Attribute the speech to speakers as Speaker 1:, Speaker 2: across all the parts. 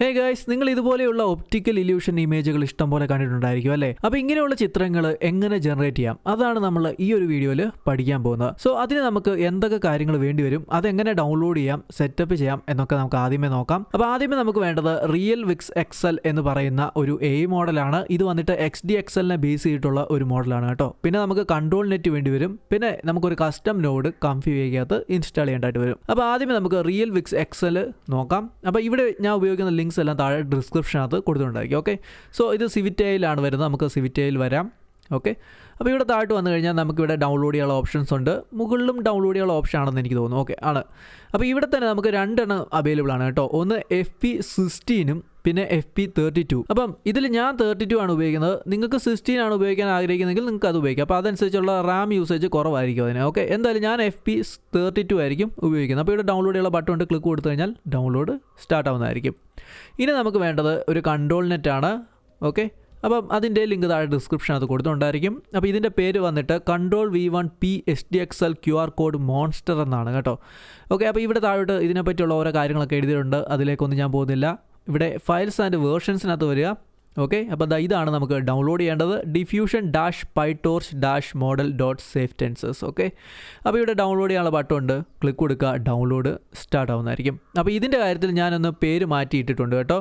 Speaker 1: Hey guys നിങ്ങൾ ഇതുപോലെയുള്ള optical illusion ഇമേജുകൾ ഇഷ്ടം പോലെ കണ്ടിട്ടുണ്ടായിരിക്കും അല്ലേ? അപ്പോൾ ഇങ്ങനെയുള്ള ചിത്രങ്ങൾ എങ്ങനെ ജനറേറ്റ് ചെയ്യാം? അതാണ് നമ്മൾ ഈ ഒരു വീഡിയോയിൽ പഠിക്കാൻ പോകുന്നത്. സോ അതിന് നമുക്ക് എന്തൊക്കെ കാര്യങ്ങൾ വേണ്ടി വരും? അതെങ്ങനെ ഡൗൺലോഡ് ചെയ്യാം? സെറ്റപ്പ് ചെയ്യാം? എന്നൊക്കെ നമുക്ക് ആദ്യമേ നോക്കാം. അപ്പോൾ ആദ്യമേ നമുക്ക് വേണ്ടത് റിയൽ വിക്സ് എക്സൽ എന്ന് പറയുന്ന ഒരു എ മോഡലാണ് ഇത് വന്നിട്ട് എക്സ് ഡി എക്സലിനെ ബേസ് ചെയ്തിട്ടുള്ള ഒരു മോഡലാണ് കേട്ടോ. പിന്നെ നമുക്ക് കൺട്രോൾ നെറ്റ് വേണ്ടി വരും. പിന്നെ നമുക്കൊരു കസ്റ്റം നോഡ് കംഫ്യൂഗകത്ത് ഇൻസ്റ്റാൾ ചെയ്യേണ്ടതായിട്ട് വരും. അപ്പോൾ ആദ്യമേ നമുക്ക് റിയൽ വിക്സ് എക്സൽ നോക്കാം. അപ്പോൾ ഇവിടെ ഞാൻ ഉപയോഗിക്കുന്ന ലിങ്ക്സ് എല്ലാം താഴെ ഡിസ്ക്രിപ്ഷനകത്ത് കൊടുത്തിട്ടുണ്ടായിരിക്കും. ഓക്കെ സോ ഇത് സിവിറ്റയിലാണ് വരുന്നത്. നമുക്ക് സിവിറ്റയിൽ വരാം. ഓക്കെ അപ്പോൾ ഇവിടെ താഴോട്ട് വന്നു കഴിഞ്ഞാൽ നമുക്കിവിടെ ഡൗൺലോഡ് ചെയ്യാനുള്ള ഓപ്ഷൻസ് ഉണ്ട്. മുകളിലും ഡൗൺലോഡ് ചെയ്യാനുള്ള ഓപ്ഷൻ ആണെന്ന് എനിക്ക് തോന്നുന്നു. ഓക്കെ ആണ്. അപ്പോൾ ഇവിടെ തന്നെ നമുക്ക് രണ്ടെണ്ണം അവൈലബിൾ ആണ് കേട്ടോ. ഒന്ന് എഫ് പി സിക്സ്റ്റീനും പിന്നെ എഫ് പി തേർട്ടി ടു അപ്പം ഇതിൽ ഞാൻ തേർട്ടി ടു ആണ് ഉപയോഗിക്കുന്നത്. നിങ്ങൾക്ക് സിക്സ്റ്റീൻ ആണ് ഉപയോഗിക്കാൻ ആഗ്രഹിക്കുന്നതെങ്കിൽ നിങ്ങൾക്ക് അത് ഉപയോഗിക്കാം. അപ്പോൾ അതനുസരിച്ചുള്ള റാം യൂസേജ് കുറവായിരിക്കും അതിന്. ഓക്കെ? എന്തായാലും ഞാൻ എഫ് പി തേർട്ടി ടു ആയിരിക്കും ഉപയോഗിക്കുന്നത്. അപ്പോൾ ഇവിടെ ഡൗൺലോഡ് ചെയ്യാനുള്ള ബട്ടൺ ഉണ്ട്. ക്ലിക്ക് കൊടുത്തു കഴിഞ്ഞാൽ ഡൗൺലോഡ് സ്റ്റാർട്ട് ആവുന്നതായിരിക്കും. ഇനി നമുക്ക് വേണ്ടത് ഒരു കൺട്രോൾ നെറ്റ് ആണ്. ഓക്കെ? അപ്പം അതിന്റെ ലിങ്ക് താഴെ ഡിസ്ക്രിപ്ഷൻ അത് കൊടുത്തുണ്ടായിരിക്കും അപ്പോൾ ഇതിന്റെ പേര് വന്നിട്ട് control V one P S D X L Q R code monster എന്നാണ് കേട്ടോ. ഓക്കെ? അപ്പോൾ ഇവിടെ താഴോട്ട് ഇതിനെപ്പറ്റിയുള്ള ഓരോ കാര്യങ്ങളൊക്കെ എഴുതിയിട്ടുണ്ട്. അതിലേക്കൊന്നും ഞാൻ പോകുന്നില്ല. ഇവിടെ ഫയൽസ് ആൻഡ് വേർഷൻസിനകത്ത് വരിക. ഓക്കെ അപ്പോൾ ദാ ഇതാണ് നമുക്ക് ഡൗൺലോഡ് ചെയ്യേണ്ടത്. Diffusion dash PyTorch dash model dot safe tensors okay അപ്പോൾ ഇവിടെ ഡൗൺലോഡ് ചെയ്യാനുള്ള ബട്ടൺ ഉണ്ട്. ക്ലിക്ക് കൊടുക്കുക ഡൗൺലോഡ് സ്റ്റാർട്ട് ആവുന്നതായിരിക്കും. അപ്പോൾ ഇതിന്റെ കാര്യത്തിൽ ഞാനൊന്ന് പേര് മാറ്റിയിട്ടിട്ടുണ്ട് കേട്ടോ.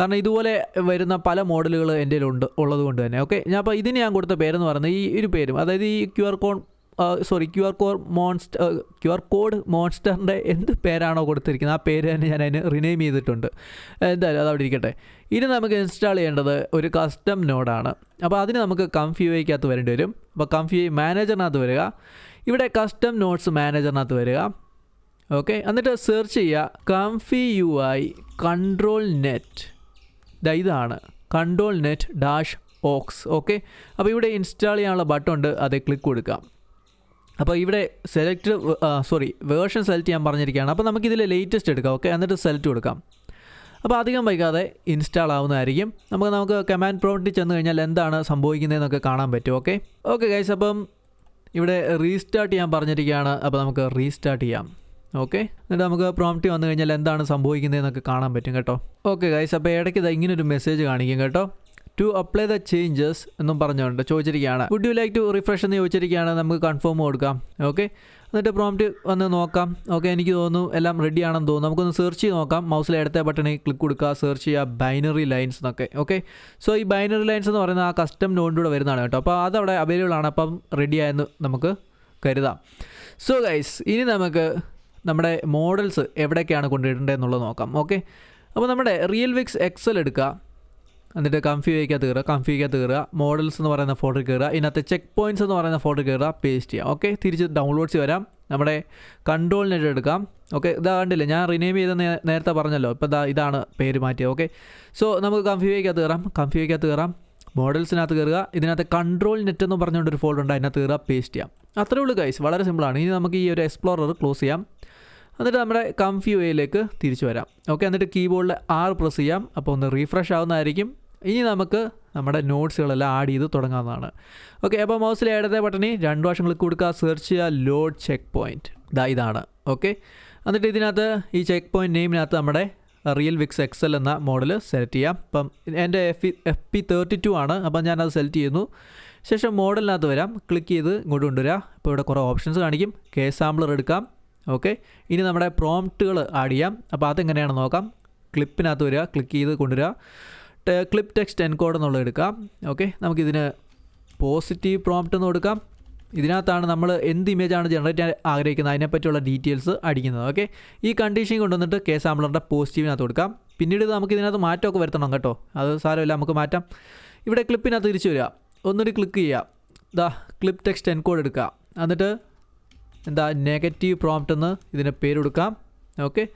Speaker 1: കാരണം ഇതുപോലെ വരുന്ന പല മോഡലുകൾ എന്റെ ഉണ്ട് ഉള്ളതുകൊണ്ട് തന്നെ. ഓക്കെ ഞാൻ അപ്പോൾ ഇതിന് ഞാൻ കൊടുത്ത പേരെന്ന് പറയുന്നത് ഈ ഒരു പേരും. അതായത് ഈ Q R code sorry Q R code monster Q R code മോൺസ്റ്ററിന്റെ എന്ത് പേരാണോ കൊടുത്തിരിക്കുന്നത്? ആ പേര് തന്നെ ഞാൻ അതിന് റിനെയിം ചെയ്തിട്ടുണ്ട്. എന്തായാലും അത് അവിടെ ഇരിക്കട്ടെ. ഇനി നമുക്ക് ഇൻസ്റ്റാൾ ചെയ്യേണ്ടത് ഒരു കസ്റ്റം നോഡാണ് അപ്പോൾ അതിന് നമുക്ക് കംഫ്യൂഐക്കകത്ത് വരേണ്ടി വരും. അപ്പോൾ കംഫ്യൂ മാനേജറിനകത്ത് വരിക. ഇവിടെ കസ്റ്റം നോട്ട്സ് മാനേജറിനകത്ത് വരിക. ഓക്കെ എന്നിട്ട് സെർച്ച് ചെയ്യുക. Comfy U I control net ഇതാണ്. Control net dash aux okay അപ്പോൾ ഇവിടെ ഇൻസ്റ്റാൾ ചെയ്യാനുള്ള ബട്ടൺ ഉണ്ട്. അത് ക്ലിക്ക് കൊടുക്കാം. അപ്പോൾ ഇവിടെ സെലക്ട് സോറി വേർഷൻ സെലക്ട് ചെയ്യാൻ പറഞ്ഞിരിക്കുകയാണ്. അപ്പോൾ നമുക്കിതിൽ ലേറ്റസ്റ്റ് എടുക്കാം ഓക്കെ എന്നിട്ട് സെലക്ട് കൊടുക്കാം. അപ്പോൾ അധികം വൈകാതെ ഇൻസ്റ്റാൾ ആവുന്നതായിരിക്കും. നമുക്ക് നമുക്ക് കമാൻഡ് പ്രോംപ്റ്റിൽ ചെന്ന് കഴിഞ്ഞാൽ എന്താണ് സംഭവിക്കുന്നതെന്നൊക്കെ കാണാൻ പറ്റും ഓക്കെ ഓക്കെ ഗൈസ് അപ്പം ഇവിടെ റീസ്റ്റാർട്ട് ചെയ്യാൻ പറഞ്ഞിരിക്കുകയാണ്. അപ്പോൾ നമുക്ക് റീസ്റ്റാർട്ട് ചെയ്യാം ഓക്കെ എന്നിട്ട് നമുക്ക് പ്രോംപ്റ്റ് വന്നു കഴിഞ്ഞാൽ എന്താണ് സംഭവിക്കുന്നതെന്നൊക്കെ കാണാൻ പറ്റും കേട്ടോ? ഓക്കെ ഗൈസ് അപ്പോൾ ഇടയ്ക്ക് ഇങ്ങനൊരു മെസ്സേജ് കാണിക്കും കേട്ടോ? ടു അപ്ലൈ ദ ചേഞ്ചസ് എന്നും പറഞ്ഞുകൊണ്ട് ചോദിച്ചിരിക്കുകയാണ്. Would you like to refresh എന്ന് ചോദിച്ചിരിക്കുകയാണ്. നമുക്ക് കൺഫേം കൊടുക്കാം. ഓക്കെ എന്നിട്ട് പ്രോംപ്റ്റ് വന്ന് നോക്കാം. ഓക്കെ എനിക്ക് തോന്നുന്നു എല്ലാം റെഡി ആണെന്ന് തോന്നുന്നു. നമുക്കൊന്ന് സെർച്ച് ചെയ്ത് നോക്കാം. മൗസിലെ ഇടത്തെ ബട്ടണിൽ ക്ലിക്ക് കൊടുക്കുക. സെർച്ച് ചെയ്യുക ബൈനറി ലൈൻസ് എന്നൊക്കെ. ഓക്കെ സോ ഈ ബൈനറി ലൈൻസ് എന്ന് പറയുന്ന ആ കസ്റ്റം നോണ്ടിലൂടെ വരുന്നതാണ് കേട്ടോ. അപ്പോൾ അതവിടെ അവൈലബിൾ ആണ്. അപ്പം റെഡി ആയെന്ന് നമുക്ക് കരുതാം. സോ ഗൈസ് ഇനി നമുക്ക് നമ്മുടെ മോഡൽസ് എവിടെയൊക്കെയാണ് കൊണ്ടുവരേണ്ടത് എന്നുള്ളത് നോക്കാം. ഓക്കെ അപ്പോൾ നമ്മുടെ റിയൽ വിക്സ് എക്സൽ എടുക്കുക. എന്നിട്ട് കംഫ്യൂക്കകത്ത് കയറുക കംഫ്യൂക്കകത്ത് കയറുക മോഡൽസ് എന്ന് പറയുന്ന ഫോട്ടോ കയറുക ഇതിനകത്ത് ചെക്ക് പോയിന്റ്സ് എന്ന് പറയുന്ന ഫോട്ടോ കയറുക പേസ്റ്റ് ചെയ്യുക. ഓക്കെ തിരിച്ച് ഡൗൺലോഡ്സ് വരാം. നമ്മുടെ കൺട്രോൾ നെറ്റ് എടുക്കാം. ഓക്കെ ഇതാ കണ്ടില്ല? ഞാൻ റിനേം ചെയ്ത നേരത്തെ പറഞ്ഞല്ലോ. ഇപ്പോൾ ഇതാ ഇതാണ് പേര് മാറ്റിയത്. ഓക്കെ സോ നമുക്ക് കംഫ്യൂക്കകത്ത് കയറാം കംഫ്യൂക്കകത്ത് കയറാം മോഡൽസിനകത്ത് കയറുക ഇതിനകത്ത് കൺട്രോൾ നെറ്റ് എന്ന് പറഞ്ഞുകൊണ്ട് ഒരു ഫോൾഡർ ഉണ്ട്. അതിനകത്ത് കയറുക പേസ്റ്റ് ചെയ്യാം. അത്രേ ഉള്ളൂ ഗൈസ് വളരെ സിമ്പിളാണ് ഇനി നമുക്ക് ഈ ഒരു എക്സ്പ്ലോറർ ക്ലോസ് ചെയ്യാം. എന്നിട്ട് നമ്മുടെ കംഫ്യൂ വേയിലേക്ക് തിരിച്ചു വരാം. ഓക്കെ എന്നിട്ട് കീബോർഡിൽ ആർ പ്രസ് ചെയ്യാം. അപ്പോൾ ഒന്ന് റീഫ്രഷ് ആവുന്നതായിരിക്കും. ഇനി നമുക്ക് നമ്മുടെ നോട്ട്സുകളെല്ലാം ആഡ് ചെയ്ത് തുടങ്ങാവുന്നതാണ്. ഓക്കെ അപ്പോൾ മൗസിലെ ഇടത്തെ ബട്ടണി രണ്ട് വർഷം ക്ലിക്ക് കൊടുക്കുക സെർച്ച് ചെയ്യുക ലോഡ് ചെക്ക് പോയിന്റ് ഇതാ ഇതാണ്. ഓക്കെ എന്നിട്ട് ഇതിനകത്ത് ഈ ചെക്ക് പോയിന്റ് നെയിമിനകത്ത് നമ്മുടെ റിയൽ വിക്സ് എക്സൽ എന്ന മോഡൽ സെലക്ട് ചെയ്യാം. അപ്പം എന്റെ F F P thirty two ആണ്. അപ്പം ഞാനത് സെലക്ട് ചെയ്യുന്നു. ശേഷം മോഡലിനകത്ത് വരാം. ക്ലിക്ക് ചെയ്ത് ഇങ്ങോട്ട് കൊണ്ടുവരാം. ഇപ്പോൾ ഇവിടെ കുറേ ഓപ്ഷൻസ് കാണിക്കും. കെ സാമ്പിളർ എടുക്കാം. ഓക്കെ ഇനി നമ്മുടെ പ്രോംപ്റ്റുകൾ ആഡ് ചെയ്യാം. അപ്പോൾ അതെങ്ങനെയാണെന്ന് നോക്കാം. ക്ലിപ്പിനകത്ത് വരിക. ക്ലിക്ക് ചെയ്ത് കൊണ്ടുവരിക. ക്ലിപ്പ് ടെക്സ്റ്റ് എൻകോഡ് എന്നുള്ളത് എടുക്കാം. ഓക്കെ നമുക്കിതിന് പോസിറ്റീവ് പ്രോംപ്റ്റ് എന്ന് കൊടുക്കാം ഇതിനകത്താണ് നമ്മൾ എന്ത് ഇമേജാണ് ജനറേറ്റ് ചെയ്യാൻ ആഗ്രഹിക്കുന്നത്? അതിനെപ്പറ്റിയുള്ള ഡീറ്റെയിൽസ് അടിക്കുന്നത്. ഓക്കെ ഈ കണ്ടീഷൻ കൊണ്ടുവന്നിട്ട് കെ സാമ്പിളറിന്റെ പോസിറ്റീവിനകത്ത് കൊടുക്കാം. പിന്നീട് നമുക്ക് ഇതിനകത്ത് മാറ്റമൊക്കെ വരുത്തണം കേട്ടോ. അത് സാരമില്ല നമുക്ക് മാറ്റാം. ഇവിടെ ക്ലിപ്പിനകത്ത് തിരിച്ചു വരിക. ഒന്നുകൂടി ക്ലിക്ക് ചെയ്യുക. ദാ ക്ലിപ്പ് ടെക്സ്റ്റ് എൻകോഡ് എടുക്കുക. എന്നിട്ട് എന്താ നെഗറ്റീവ് പ്രോംപ്റ്റ് എന്ന് ഇതിന് പേര് കൊടുക്കാം. ഓക്കെ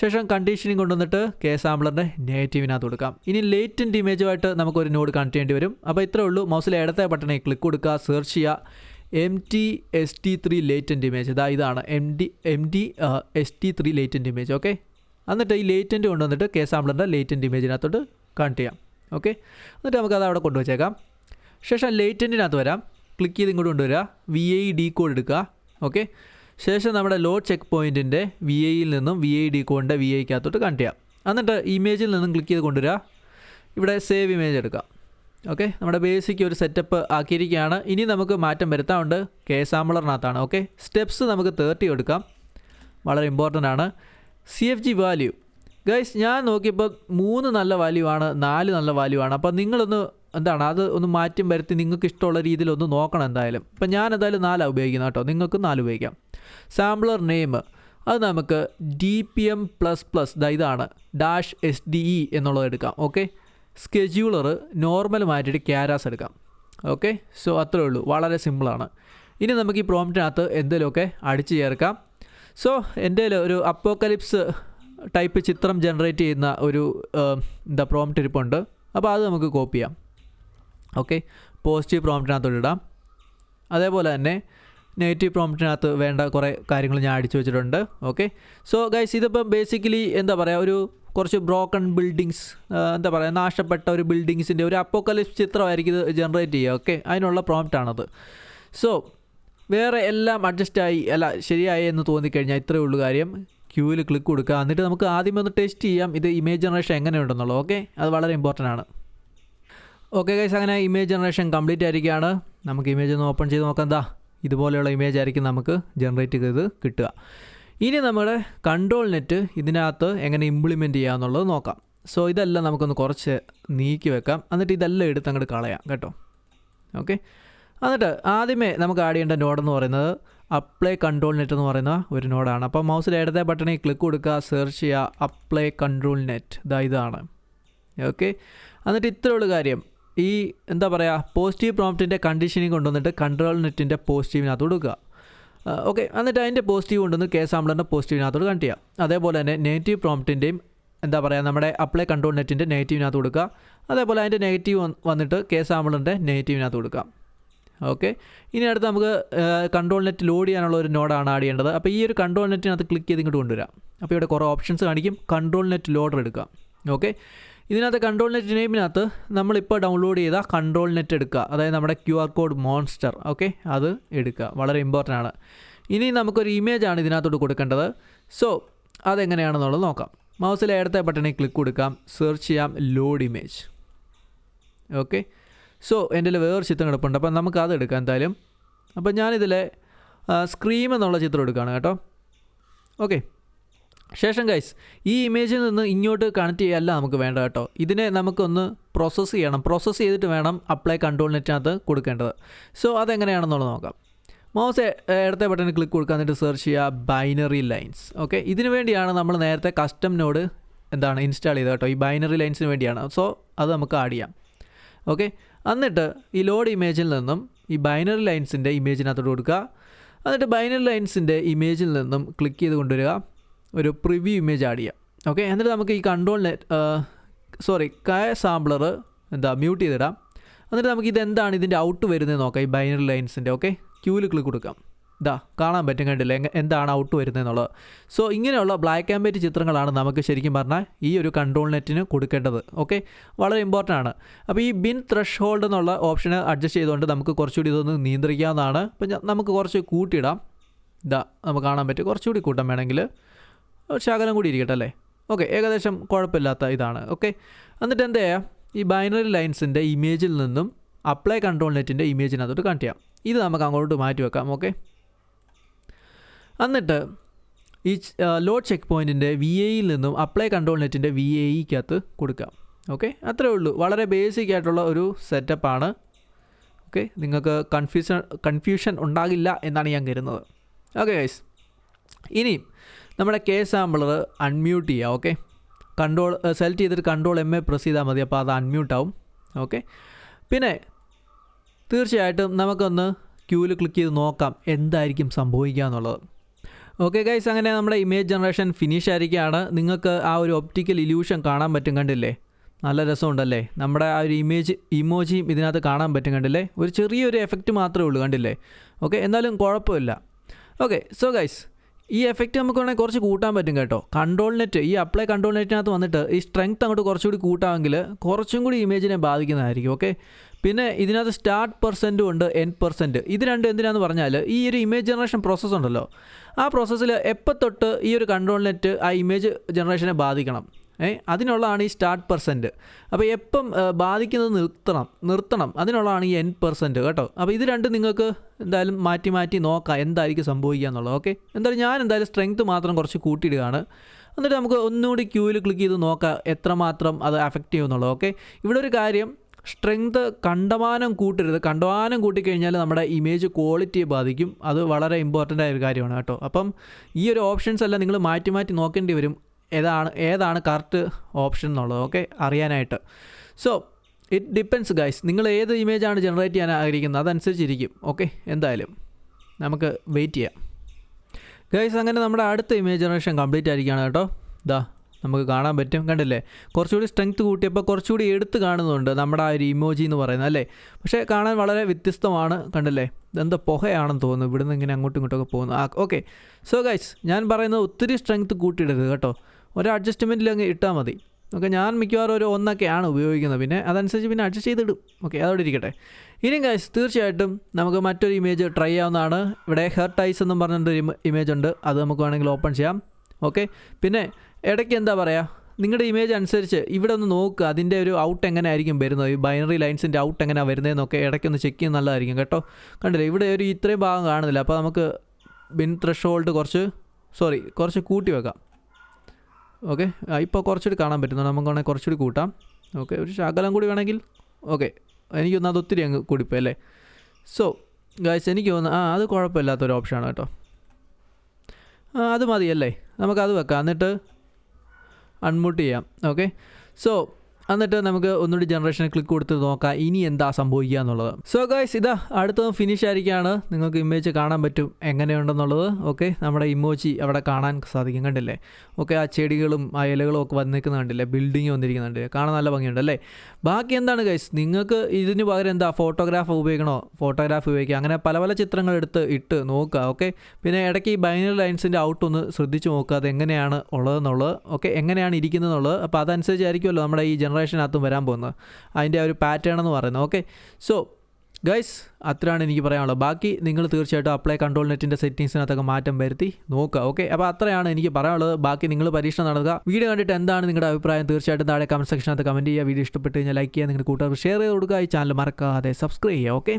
Speaker 1: ശേഷം കണ്ടീഷനിങ് കൊണ്ടുവന്നിട്ട് കെ സാമ്പിളറിന്റെ നെഗറ്റീവിനകത്ത് കൊടുക്കാം. ഇനി ലേറ്റന്റ് ഇമേജുമായിട്ട് നമുക്കൊരു നോഡ് കണക്ട് ചെയ്യേണ്ടി വരും. അപ്പോൾ ഇത്രേ ഉള്ളൂ. മൗസിലെ ഇടത്തെ ബട്ടണിൽ ക്ലിക്ക് കൊടുക്കുക സെർച്ച് ചെയ്യുക. M T S T three latent image ഇതാ ഇതാണ് M D M D S T three latent image okay എന്നിട്ട് ഈ ലേറ്റന്റ് കൊണ്ടുവന്നിട്ട് കെ സാമ്പിളറിന്റെ ലേറ്റന്റ് ഇമേജിനകത്തോട്ട് കണക്ട് ചെയ്യാം. ഓക്കെ എന്നിട്ട് നമുക്കത് അവിടെ കൊണ്ടുവച്ചേക്കാം. ശേഷം ലേറ്റന്റിനകത്ത് വരാം. ക്ലിക്ക് ചെയ്ത് ഇങ്ങോട്ട് കൊണ്ടുവരിക. വി ഐ ഡി കോഡ് എടുക്കുക. ഓക്കെ ശേഷം നമ്മുടെ ലോഡ് ചെക്ക് പോയിന്റിന്റെ വി ഐയിൽ നിന്നും വി ഐ ഡി കൊണ്ട് വി ഐക്കകത്തോട്ട് കണക്ട് ചെയ്യാം. എന്നിട്ട് ഇമേജിൽ നിന്നും ക്ലിക്ക് ചെയ്ത് കൊണ്ടുവരിക. ഇവിടെ സേവ് ഇമേജ് എടുക്കാം. ഓക്കെ നമ്മുടെ ബേസിക് ഒരു സെറ്റപ്പ് ആക്കിയിരിക്കുകയാണ്. ഇനി നമുക്ക് മാറ്റം വരുത്താറുണ്ട് കെ സാമ്പിളറിനകത്താണ്. ഓക്കെ സ്റ്റെപ്സ് നമുക്ക് തേർട്ടി എടുക്കാം. വളരെ ഇമ്പോർട്ടന്റ് ആണ്. C F G value guys ഞാൻ നോക്കിയപ്പോൾ മൂന്ന് നല്ല വാല്യൂ ആണ് നാല് നല്ല വാല്യൂ ആണ്. അപ്പോൾ നിങ്ങളൊന്ന് എന്താണ്? അത് ഒന്ന് മാറ്റം വരുത്തി നിങ്ങൾക്ക് ഇഷ്ടമുള്ള രീതിയിൽ ഒന്ന് നോക്കണം എന്തായാലും. ഇപ്പം ഞാൻ എന്തായാലും നാലാണ് ഉപയോഗിക്കുന്നത് കേട്ടോ. നിങ്ങൾക്ക് നാല് ഉപയോഗിക്കാം. Sampler name. അത് നമുക്ക് D P M plus plus ഇതാണ്. ഡാഷ് എസ് ഡി ഇ എന്നുള്ളത് എടുക്കാം. ഓക്കെ? സ്കെഡ്യൂളർ നോർമൽ മാറ്റിയിട്ട് ക്യാരാസ് എടുക്കാം. ഓക്കെ? സോ അത്രേ ഉള്ളൂ. വളരെ സിമ്പിളാണ്. ഇനി നമുക്ക് ഈ പ്രോംപ്റ്റിനകത്ത് എന്തെങ്കിലുമൊക്കെ അടിച്ചു ചേർക്കാം. സോ എന്റെ ഒരു അപ്പോക്കലിപ്സ് ടൈപ്പ് ചിത്രം ജനറേറ്റ് ചെയ്യുന്ന ഒരു എന്താ പ്രോംപ്റ്റ് ഇരിപ്പുണ്ട്. അപ്പോൾ അത് നമുക്ക് കോപ്പി ചെയ്യാം. ഓക്കെ പോസിറ്റീവ് പ്രോംപ്റ്റിനകത്തോട്ട് ഇടാം. അതേപോലെ തന്നെ നെഗറ്റീവ് പ്രോംപ്റ്റിനകത്ത് വേണ്ട കുറേ കാര്യങ്ങൾ ഞാൻ അടിച്ചു വെച്ചിട്ടുണ്ട്. ഓക്കെ സോ ഗൈസ് ഇതിപ്പം ബേസിക്കലി എന്താ പറയുക ഒരു കുറച്ച് ബ്രോക്കൺ ബിൽഡിങ്സ് എന്താ പറയുക നാശപ്പെട്ട ഒരു ബിൽഡിങ്സിന്റെ ഒരു അപ്പോക്കലിപ്സ് ചിത്രമായിരിക്കും ഇത് ജനറേറ്റ് ചെയ്യുക. ഓക്കെ അതിനുള്ള പ്രോംപ്റ്റാണത് സോ വേറെ എല്ലാം അഡ്ജസ്റ്റായി അല്ല ശരിയായി എന്ന് തോന്നിക്കഴിഞ്ഞാൽ ഇത്രയേ ഉള്ളൂ കാര്യം. ക്യൂവിൽ ക്ലിക്ക് കൊടുക്കുക. എന്നിട്ട് നമുക്ക് ആദ്യം ഒന്ന് ടെസ്റ്റ് ചെയ്യാം. ഇത് ഇമേജ് ജനറേഷൻ എങ്ങനെയുണ്ടെന്നുള്ളത്. ഓക്കെ അത് വളരെ ഇമ്പോർട്ടന്റ് ആണ്. ഓക്കെ ഗൈസ് അങ്ങനെ ഇമേജ് ജനറേഷൻ കംപ്ലീറ്റ് ആയിരിക്കുകയാണ്. നമുക്ക് ഇമേജ് ഒന്ന് ഓപ്പൺ ചെയ്ത് നോക്കാം. എന്താ ഇതുപോലെയുള്ള ഇമേജ് ആയിരിക്കും നമുക്ക് ജനറേറ്റ് ചെയ്ത് കിട്ടുക. ഇനി നമ്മുടെ കൺട്രോൾ നെറ്റ് ഇതിനകത്ത് എങ്ങനെ ഇംപ്ലിമെന്റ് ചെയ്യാമെന്നുള്ളത് നോക്കാം. സോ ഇതെല്ലാം നമുക്കൊന്ന് കുറച്ച് നീക്കി വെക്കാം. എന്നിട്ട് ഇതെല്ലാം എടുത്ത് അങ്ങോട്ട് കളയാം കേട്ടോ. ഓക്കെ എന്നിട്ട് ആദ്യമേ നമുക്ക് ആഡ് ചെയ്യേണ്ട നോഡെന്ന് പറയുന്നത് അപ്ലൈ കൺട്രോൾ നെറ്റ് എന്ന് പറയുന്ന ഒരു നോഡാണ് അപ്പോൾ മൗസിൽ ഇടത്തെ ബട്ടണിൽ ക്ലിക്ക് കൊടുക്കുക സെർച്ച് ചെയ്യുക അപ്ലൈ കൺട്രോൾ നെറ്റ് ഇതാ ഇതാണ്. ഓക്കെ എന്നിട്ട് ഇത്രയുള്ള കാര്യം. ഈ എന്താ പറയുക പോസിറ്റീവ് പ്രോംപ്റ്റിന്റെ കണ്ടീഷനിങ് കൊണ്ടുവന്നിട്ട് കൺട്രോൾ നെറ്റിന്റെ പോസിറ്റീവിനകത്ത് കൊടുക്കുക. ഓക്കെ എന്നിട്ട് അതിന്റെ പോസിറ്റീവ് കൊണ്ടുവന്ന് കെ സാമ്പിളിന്റെ പോസിറ്റീവിനകത്തോട് കണക്ട് ചെയ്യുക അതേപോലെ തന്നെ നെഗറ്റീവ് പ്രോംപ്റ്റിന്റെയും എന്താ പറയുക നമ്മുടെ അപ്ലൈ കൺട്രോൾ നെറ്റിന്റെ നെഗറ്റീവിനകത്ത് കൊടുക്കുക. അതേപോലെ അതിന്റെ നെഗറ്റീവ് വന്നിട്ട് കെ സാമ്പിളിന്റെ നെഗറ്റീവിനകത്ത് കൊടുക്കുക. ഓക്കെ ഇനി അടുത്ത് നമുക്ക് കൺട്രോൾ നെറ്റ് ലോഡ് ചെയ്യാനുള്ള ഒരു നോഡാണ് ആഡ് ചെയ്യേണ്ടത്. അപ്പോൾ ഈ ഒരു കൺട്രോൾ നെറ്റിനകത്ത് ക്ലിക്ക് ചെയ്ത് ഇങ്ങോട്ട് കൊണ്ടുവരാം. അപ്പോൾ ഇവിടെ കുറേ ഓപ്ഷൻസ് കാണിക്കും. കൺട്രോൾ നെറ്റ് ലോഡർ എടുക്കുക. ഓക്കെ ഇതിനകത്ത് കൺട്രോൾ നെറ്റ് നെയിമിനകത്ത് നമ്മളിപ്പോൾ ഡൗൺലോഡ് ചെയ്ത കൺട്രോൾ നെറ്റ് എടുക്കുക. അതായത് നമ്മുടെ Q R code monster okay അത് എടുക്കുക. വളരെ ഇമ്പോർട്ടന്റ് ആണ്. ഇനി നമുക്കൊരു ഇമേജ് ആണ് ഇതിനകത്തോട്ട് കൊടുക്കേണ്ടത്. സോ അതെങ്ങനെയാണെന്നുള്ളത് നോക്കാം. മൗസിലെ ഇടത്തെ ബട്ടണിൽ ക്ലിക്ക് കൊടുക്കാം. സെർച്ച് ചെയ്യാം. ലോഡ് ഇമേജ് ഓക്കെ സോ എന്റെ വേറൊരു ചിത്രം കിടപ്പുണ്ട്. അപ്പം നമുക്ക് അത് എടുക്കാം എന്തായാലും. അപ്പം ഞാനിതിലെ സ്ക്രീം എന്നുള്ള ചിത്രം എടുക്കുകയാണ് കേട്ടോ. ഓക്കെ ശേഷം ഗൈസ് ഈ ഇമേജിൽ നിന്ന് ഇങ്ങോട്ട് കണക്ട് ചെയ്യല്ല നമുക്ക് വേണ്ട കേട്ടോ. ഇതിനെ നമുക്കൊന്ന് പ്രോസസ്സ് ചെയ്യണം. പ്രോസസ്സ് ചെയ്തിട്ട് വേണം അപ്ലൈ കൺട്രോൾ നെറ്റിനകത്ത് കൊടുക്കേണ്ടത്. സോ അതെങ്ങനെയാണെന്നുള്ളത് നോക്കാം. മൗസ് ഇടത്തെ ബട്ടൺ ക്ലിക്ക് കൊടുക്കുക എന്നിട്ട് സെർച്ച് ചെയ്യുക ബൈനറി ലൈൻസ് ഓക്കെ ഇതിനു വേണ്ടിയാണ് നമ്മൾ നേരത്തെ കസ്റ്റം നോഡ് എന്താണ് ഇൻസ്റ്റാൾ ചെയ്തത് കേട്ടോ. ഈ ബൈനറി ലൈൻസിന് വേണ്ടിയാണ്. സോ അത് നമുക്ക് ആഡ് ചെയ്യാം. ഓക്കെ എന്നിട്ട് ഈ ലോഡ് ഇമേജിൽ നിന്നും ഈ ബൈനറി ലൈൻസിന്റെ ഇമേജിനകത്തോട്ട് കൊടുക്കുക. എന്നിട്ട് ബൈനറി ലൈൻസിന്റെ ഇമേജിൽ നിന്നും ക്ലിക്ക് ചെയ്ത് കൊണ്ടുവരിക. ഒരു പ്രിവ്യൂ ഇമേജ് ആഡ് ചെയ്യാം. ഓക്കെ എന്നിട്ട് നമുക്ക് ഈ control net sorry K sampler എന്താ മ്യൂട്ട് ചെയ്തിടാം. എന്നിട്ട് നമുക്ക് ഇതെന്താണ് ഇതിന്റെ ഔട്ട് വരുന്നത് നോക്കാം ഈ ബൈനറി ലൈൻസിന്റെ ഓക്കെ ക്യൂവിൽ ക്ലിക്ക് കൊടുക്കാം. ഇതാ കാണാൻ പറ്റും കണ്ടില്ല? എന്താണ് ഔട്ട് വരുന്നതെന്നുള്ളത് സോ ഇങ്ങനെയുള്ള ബ്ലാക്ക് ആൻഡ് വൈറ്റ് ചിത്രങ്ങളാണ് നമുക്ക് ശരിക്കും പറഞ്ഞാൽ ഈ ഒരു കൺട്രോൾ നെറ്റിന് കൊടുക്കേണ്ടത് ഓക്കെ വളരെ ഇമ്പോർട്ടന്റ് ആണ്. അപ്പോൾ ഈ ബിൻ ത്രഷ് ഹോൾഡ് എന്നുള്ള ഓപ്ഷന് അഡ്ജസ്റ്റ് ചെയ്തുകൊണ്ട് നമുക്ക് കുറച്ചുകൂടി ഇതൊന്ന് നിയന്ത്രിക്കാവുന്നതാണ്. അപ്പം നമുക്ക് കുറച്ച് കൂട്ടിയിടാം. ഇതാ നമുക്ക് കാണാൻ പറ്റും. കുറച്ചുകൂടി കൂട്ടാൻ വേണമെങ്കിൽ ശകലം കൂടി ഇരിക്കട്ടെ അല്ലേ? ഓക്കെ ഏകദേശം കുഴപ്പമില്ലാത്ത ഇതാണ്. ഓക്കെ എന്നിട്ട് എന്താ ഈ ബൈനറി ലൈൻസിന്റെ ഇമേജിൽ നിന്നും അപ്ലൈ കൺട്രോൾ നെറ്റിന്റെ ഇമേജിനകത്തോട്ട് കണക്ട് ചെയ്യാം. ഇത് നമുക്ക് അങ്ങോട്ട് മാറ്റി വെക്കാം ഓക്കെ എന്നിട്ട് ഈ ലോഡ് ചെക്ക് പോയിന്റിന്റെ വി എയിൽ നിന്നും അപ്ലൈ കൺട്രോൾ നെറ്റിന്റെ വി എ ഇക്കകത്ത് കൊടുക്കാം ഓക്കെ അത്രേ ഉള്ളൂ. വളരെ ബേസിക് ആയിട്ടുള്ള ഒരു സെറ്റപ്പാണ് ഓക്കെ നിങ്ങൾക്ക് കൺഫ്യൂഷൻ കൺഫ്യൂഷൻ ഉണ്ടാകില്ല എന്നാണ് ഞാൻ കരുതുന്നത്. ഓക്കെ ഗൈസ് ഇനി നമ്മുടെ കെ സാമ്പിളർ അൺമ്യൂട്ട് ചെയ്യുക ഓക്കെ കൺട്രോൾ സെലക്ട് ചെയ്തിട്ട് കൺട്രോൾ എം എ പ്രസ് ചെയ്താൽ മതി അപ്പോൾ അത് അൺമ്യൂട്ട് ആവും ഓക്കെ പിന്നെ തീർച്ചയായിട്ടും നമുക്കൊന്ന് ക്യൂവിൽ ക്ലിക്ക് ചെയ്ത് നോക്കാം എന്തായിരിക്കും സംഭവിക്കുക എന്നുള്ളത്. ഓക്കെ ഗൈസ് അങ്ങനെ നമ്മുടെ ഇമേജ് ജനറേഷൻ ഫിനിഷ് ആയിരിക്കുകയാണ് നിങ്ങൾക്ക് ആ ഒരു ഒപ്റ്റിക്കൽ ഇല്യൂഷൻ കാണാൻ പറ്റും കണ്ടില്ലേ? നല്ല രസമുണ്ടല്ലേ? നമ്മുടെ ആ ഒരു ഇമേജ് ഇമോജിയും ഇതിനകത്ത് കാണാൻ പറ്റും കണ്ടില്ലേ? ഒരു ചെറിയൊരു എഫക്റ്റ് മാത്രമേ ഉള്ളൂ കണ്ടില്ലേ? ഓക്കെ എന്നാലും കുഴപ്പമില്ല. ഓക്കെ സോ ഗൈസ് ഈ എഫക്റ്റ് നമുക്ക് വേണമെങ്കിൽ കുറച്ച് കൂട്ടാൻ പറ്റും കേട്ടോ. കൺട്രോൾ നെറ്റ് ഈ അപ്ലൈ കൺട്രോൾ നെറ്റിനകത്ത് വന്നിട്ട് ഈ സ്ട്രെങ്ത് അങ്ങോട്ട് കുറച്ചുകൂടി കൂട്ടാമെങ്കിൽ കുറച്ചും കൂടി ഇമേജിനെ ബാധിക്കുന്നതായിരിക്കും ഓക്കെ പിന്നെ ഇതിനകത്ത് സ്റ്റാർട്ട് പെർസെന്റും ഉണ്ട് എൻ പെർസെന്റ് ഇത് രണ്ടും എന്തിനാന്ന് പറഞ്ഞാൽ ഈ ഒരു ഇമേജ് ജനറേഷൻ പ്രോസസ്സ് ഉണ്ടല്ലോ. ആ പ്രോസസ്സിൽ എപ്പോൾ തൊട്ട് ഈ ഒരു കൺട്രോൾ നെറ്റ് ആ ഇമേജ് ജനറേഷനെ ബാധിക്കണം? അതിനുള്ളതാണ് ഈ സ്റ്റാർട്ട് പെർസെന്റ് അപ്പോൾ എപ്പം ബാധിക്കുന്നത് നിർത്തണം നിർത്തണം. അതിനുള്ളതാണ് ഈ എൻ പെർസെന്റ് കേട്ടോ. അപ്പോൾ ഇത് രണ്ടും നിങ്ങൾക്ക് എന്തായാലും മാറ്റി മാറ്റി നോക്കാം എന്തായിരിക്കും സംഭവിക്കുക എന്നുള്ളത് ഓക്കെ? എന്തായാലും ഞാൻ എന്തായാലും സ്ട്രെങ്ത് മാത്രം കുറച്ച് കൂട്ടിയിടുകയാണ്. എന്നിട്ട് നമുക്ക് ഒന്നുകൂടി ക്യൂവിൽ ക്ലിക്ക് ചെയ്ത് നോക്കാം എത്രമാത്രം അത് അഫക്റ്റ് ചെയ്യുമെന്നുള്ളത് ഓക്കെ? ഇവിടെ ഒരു കാര്യം സ്ട്രെങ്ത് കണ്ടമാനം കൂട്ടരുത്. കണ്ടമാനം കൂട്ടിക്കഴിഞ്ഞാൽ നമ്മുടെ ഇമേജ് ക്വാളിറ്റിയെ ബാധിക്കും. അത് വളരെ ഇമ്പോർട്ടന്റ് ആയ ഒരു കാര്യമാണ് കേട്ടോ. അപ്പം ഈ ഒരു ഓപ്ഷൻസ് എല്ലാം നിങ്ങൾ മാറ്റി മാറ്റി നോക്കേണ്ടി വരും. ഏതാണ് ഏതാണ് കറക്റ്റ് ഓപ്ഷൻ എന്നുള്ളത് ഓക്കെ അറിയാനായിട്ട്. സോ ഇറ്റ് ഡിപ്പെൻസ് ഗൈസ് നിങ്ങൾ ഏത് ഇമേജാണ് ജനറേറ്റ് ചെയ്യാൻ ആഗ്രഹിക്കുന്നത്? അതനുസരിച്ചിരിക്കും ഓക്കെ എന്തായാലും നമുക്ക് വെയിറ്റ് ചെയ്യാം. ഗൈസ് അങ്ങനെ നമ്മുടെ അടുത്ത ഇമേജ് ജനറേഷൻ കംപ്ലീറ്റ് ആയിരിക്കുകയാണ് കേട്ടോ. ദാ നമുക്ക് കാണാൻ പറ്റും. കണ്ടില്ലേ? കുറച്ചുകൂടി സ്ട്രെങ്ത് കൂട്ടിയപ്പോൾ കുറച്ചുകൂടി എടുത്ത് കാണുന്നുണ്ട് നമ്മുടെ ആ ഒരു ഇമോജി എന്ന് പറയുന്നത് അല്ലേ? പക്ഷേ കാണാൻ വളരെ വ്യത്യസ്തമാണ്. കണ്ടില്ലേ? ഇതെന്താ പുകയാണെന്ന് തോന്നുന്നു. ഇവിടുന്ന് ഇങ്ങനെ അങ്ങോട്ടും ഇങ്ങോട്ടൊക്കെ പോകുന്നു. ആ ഓക്കെ സോ ഗൈസ് ഞാൻ പറയുന്നത് ഒത്തിരി സ്ട്രെങ്ത് കൂട്ടിയിടരുത് കേട്ടോ. ഒരു അഡ്ജസ്റ്റ്മെന്റിൽ അങ്ങ് ഇട്ടാൽ മതി. ഓക്കെ ഞാൻ മിക്കവാറും ഒരു ഒന്നൊക്കെയാണ് ഉപയോഗിക്കുന്നത്. പിന്നെ അതനുസരിച്ച് പിന്നെ അഡ്ജസ്റ്റ് ചെയ്തിടും. ഓക്കെ അതോടെ ഇരിക്കട്ടെ. ഇനി ഗൈസ് തീർച്ചയായിട്ടും നമുക്ക് മറ്റൊരു ഇമേജ് ട്രൈ ചെയ്യാവുന്നതാണ്. ഇവിടെ ഹെർട്ട് ഐസ് എന്നും പറഞ്ഞിട്ടൊരു ഇമേജ് ഉണ്ട്. അത് നമുക്ക് വേണമെങ്കിൽ ഓപ്പൺ ചെയ്യാം. ഓക്കെ പിന്നെ ഇടയ്ക്ക് എന്താ പറയുക നിങ്ങളുടെ ഇമേജ് അനുസരിച്ച് ഇവിടെ ഒന്ന് നോക്കുക അതിന്റെ ഒരു ഔട്ട് എങ്ങനെ ആയിരിക്കും വരുന്നത്? ഈ ബൈനറി ലൈൻസിന്റെ ഔട്ട് എങ്ങനെയാണ് വരുന്നതെന്നൊക്കെ ഇടയ്ക്കൊന്ന് ചെക്ക് ചെയ്യുന്ന നല്ലതായിരിക്കും കേട്ടോ. കണ്ടില്ലേ? ഇവിടെ ഒരു ഇത്രയും ഭാഗം കാണുന്നില്ല. അപ്പോൾ നമുക്ക് ബിൻ ത്രഷോൾഡ് കുറച്ച് സോറി കുറച്ച് കൂട്ടി വെക്കാം. ഓക്കെ. ഇപ്പോൾ കുറച്ചുകൂടി കാണാൻ പറ്റുന്നു നമുക്ക് വേണമെങ്കിൽ കുറച്ചുകൂടി കൂട്ടാം. ഓക്കെ ഒരു ശകലം കൂടി വേണമെങ്കിൽ ഓക്കെ എനിക്ക് തോന്നുന്നു അത് ഒത്തിരി അങ്ങ് കൂടിപ്പോയി അല്ലേ? സോ ഗായ്സ് എനിക്ക് തോന്നുന്നു ആ അത് കുഴപ്പമില്ലാത്തൊരു ഓപ്ഷനാണ് കേട്ടോ. ആ അത് മതിയല്ലേ? നമുക്കത് വെക്കാം. എന്നിട്ട് അൺമ്യൂട്ട് ചെയ്യാം. ഓക്കെ. സോ എന്നിട്ട് നമുക്ക് ഒന്നുകൂടി ജനറേഷൻ ക്ലിക്ക് കൊടുത്ത് നോക്കാം ഇനി എന്താ സംഭവിക്കുക എന്നുള്ളത്. സോ ഗൈസ് ഇതാ അടുത്തതും ഫിനിഷ് ആയിരിക്കുകയാണ് നിങ്ങൾക്ക് ഇമേജ് കാണാൻ പറ്റും എങ്ങനെയുണ്ടെന്നുള്ളത്. ഓക്കെ നമ്മുടെ ഇമോജി അവിടെ കാണാൻ സാധിക്കും കണ്ടില്ലേ? ഓക്കെ ആ ചെടികളും ആ ഇലകളും ഒക്കെ വന്നിരിക്കുന്ന കണ്ടില്ലേ? ബിൽഡിങ് വന്നിരിക്കുന്നുണ്ട്. കാണാൻ നല്ല ഭംഗിയുണ്ട് അല്ലേ? ബാക്കി എന്താണ് ഗൈസ് നിങ്ങൾക്ക് ഇതിന് പകരം എന്താ ഫോട്ടോഗ്രാഫ് ഉപയോഗിക്കണോ? ഫോട്ടോഗ്രാഫ് ഉപയോഗിക്കുക. അങ്ങനെ പല പല ചിത്രങ്ങൾ എടുത്ത് ഇട്ട് നോക്കുക ഓക്കെ പിന്നെ ഇടയ്ക്ക് ഈ ബൈനറി ലൈൻസിന്റെ ഔട്ട് ഒന്ന് ശ്രദ്ധിച്ച് നോക്കുക അത് എങ്ങനെയാണ് ഉള്ളതെന്നുള്ളത് ഓക്കെ എങ്ങനെയാണ് ഇരിക്കുന്നത് എന്നുള്ളത് അപ്പോൾ അതനുസരിച്ചായിരിക്കുമല്ലോ നമ്മുടെ ഈ ജനറേഷനകത്തും വരാൻ പോകുന്നത്. അതിന്റെ ആ ഒരു പാറ്റേൺ എന്ന് പറയുന്നത്. ഓക്കെ സോ ഗൈസ് അത്രയാണ് എനിക്ക് പറയാനുള്ളത്. ബാക്കി നിങ്ങൾ തീർച്ചയായിട്ടും അപ്ലൈ കൺട്രോൾ നെറ്റിന്റെ സെറ്റിങ്സിനകത്തൊക്കെ മാറ്റം വരുത്തി നോക്കുക. ഓക്കെ അപ്പോൾ അത്രയാണ് എനിക്ക് പറയാനുള്ളത്. ബാക്കി നിങ്ങൾ പരീക്ഷണം നടത്തുക. വീഡിയോ കണ്ടിട്ട് എന്താണ് നിങ്ങളുടെ അഭിപ്രായം തീർച്ചയായിട്ടും താഴെ കമന്റ് സെക്ഷനകത്ത് കമന്റ് ചെയ്യുക. വീഡിയോ ഇഷ്ടപ്പെട്ട് കഴിഞ്ഞാൽ ലൈക്ക് ചെയ്യുക. നിങ്ങളുടെ കൂട്ടുകാർക്ക് ഷെയർ ചെയ്ത് കൊടുക്കുക. ഈ ചാനൽ മറക്കാതെ സബ്സ്ക്രൈബ് ചെയ്യുക. ഓക്കെ